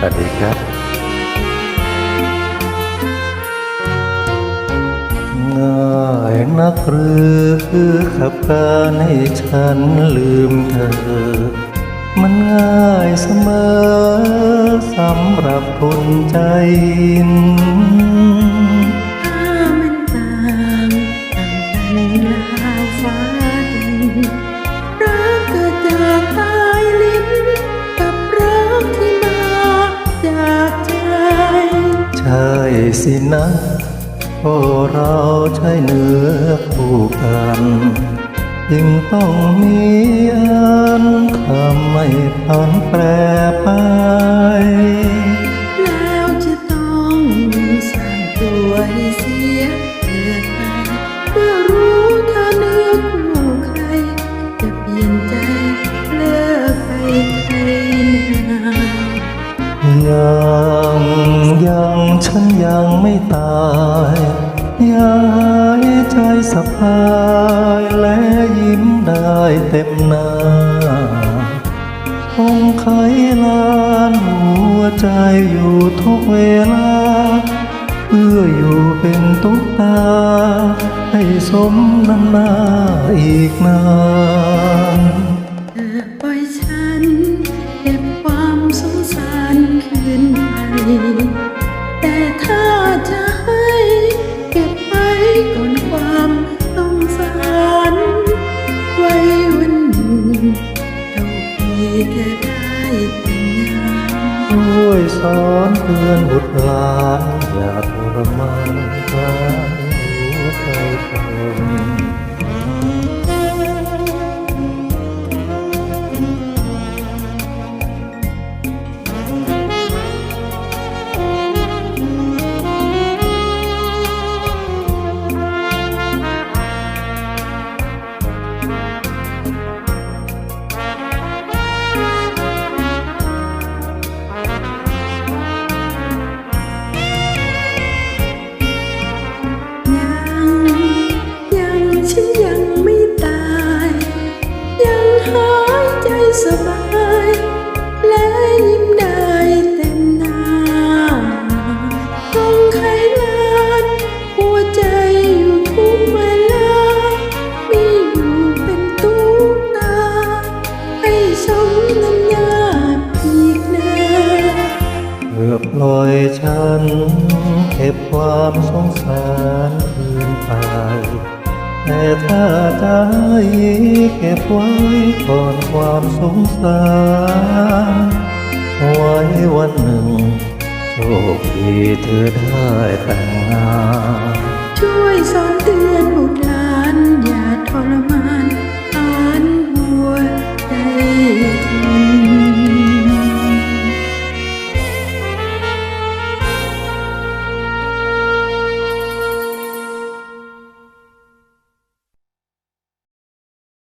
สวัสดีครับ ง่ายนักหรือขับการให้ฉันลืมเธอ มันง่ายเสมอสำหรับคนใจอิน ใช่สินะพอเราใช้เนื้อคู่กันยิ่งต้องมีอันคำไม่ผันแปรไป หายใจสะพายและยิ้มได้เต็มหน้าคงไขลานหัวใจอยู่ทุกเวลา เพื่ออยู่เป็นตุ๊กตา ให้สมน้ำหน้าอีกนาน วยสอนเตือนบุตรหลานอย่าทรมานกายหัวใจคน ใจสบาย และยิ้มได้เต็มหน้าคงไขลานหัวใจอยู่ทุกเวลา มีอยู่เป็นตุ๊กตา ให้สมน้ำยาอีกนาเพื่อปล่อยฉัน เก็บความสงสารคืนไป แต่ถ้าใจเก็บไว้ก่อนความสงสารไว้วันหนึ่งโชคดีเธอได้แต่งงาน